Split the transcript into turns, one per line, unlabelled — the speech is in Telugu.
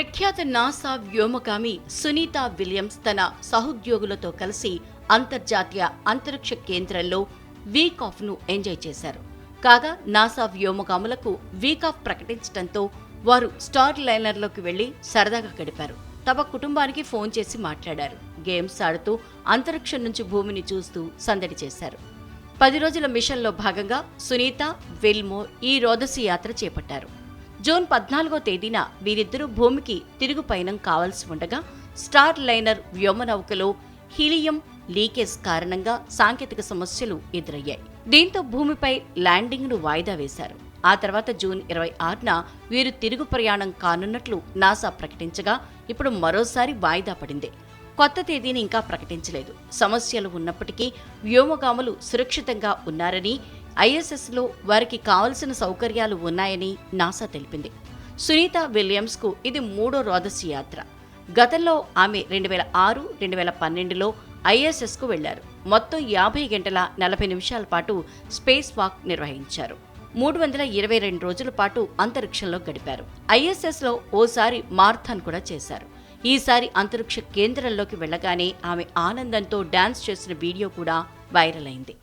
ప్రఖ్యాత నాసా వ్యోమగామి సునీత విలియమ్స్ తన సహోద్యోగులతో కలిసి అంతర్జాతీయ అంతరిక్ష కేంద్రంలో వీక్ ఆఫ్ను ఎంజాయ్ చేశారు. కాగా నాసా వ్యోమగాములకు వీక్ ఆఫ్ ప్రకటించడంతో వారు స్టార్ లైనర్లోకి వెళ్ళి సరదాగా గడిపారు. తమ కుటుంబానికి ఫోన్ చేసి మాట్లాడారు. గేమ్స్ ఆడుతూ అంతరిక్షం నుంచి భూమిని చూస్తూ సందడి చేశారు. పది రోజుల మిషన్లో భాగంగా సునీత విల్మోర్ ఈ రోదసి యాత్ర చేపట్టారు. జూన్ పద్నాలుగో తేదీన వీరిద్దరూ భూమికి తిరుగు పయనం కావాల్సి ఉండగా స్టార్ లైనర్ వ్యోమనౌకలో హీలియం లీకేజ్ కారణంగా సాంకేతిక సమస్యలు ఎదురయ్యాయి. దీంతో భూమిపై ల్యాండింగ్ను వాయిదా వేశారు. ఆ తర్వాత జూన్ ఇరవై ఆరున వీరు తిరుగు ప్రయాణం కానున్నట్లు నాసా ప్రకటించగా ఇప్పుడు మరోసారి వాయిదా పడింది. కొత్త తేదీని ఇంకా ప్రకటించలేదు. సమస్యలు ఉన్నప్పటికీ వ్యోమగాములు సురక్షితంగా ఉన్నారని ఐఎస్ఎస్లో వారికి కావలసిన సౌకర్యాలు ఉన్నాయని నాసా తెలిపింది. సునీత విలియమ్స్కు ఇది మూడో రోదసి యాత్ర. గతంలో ఆమె రెండు వేల ఆరు రెండు వేల పన్నెండులో ఐఎస్ఎస్కు వెళ్ళారు మొత్తం యాభై గంటల నలభై నిమిషాల పాటు స్పేస్ వాక్ నిర్వహించారు. మూడు వందల ఇరవై రెండు రోజుల పాటు అంతరిక్షంలో గడిపారు. ఐఎస్ఎస్లో ఓసారి మార్థాన్ కూడా చేశారు. ఈసారి అంతరిక్ష కేంద్రంలోకి వెళ్ళగానే ఆమె ఆనందంతో డాన్స్ చేసిన వీడియో కూడా వైరల్ అయింది.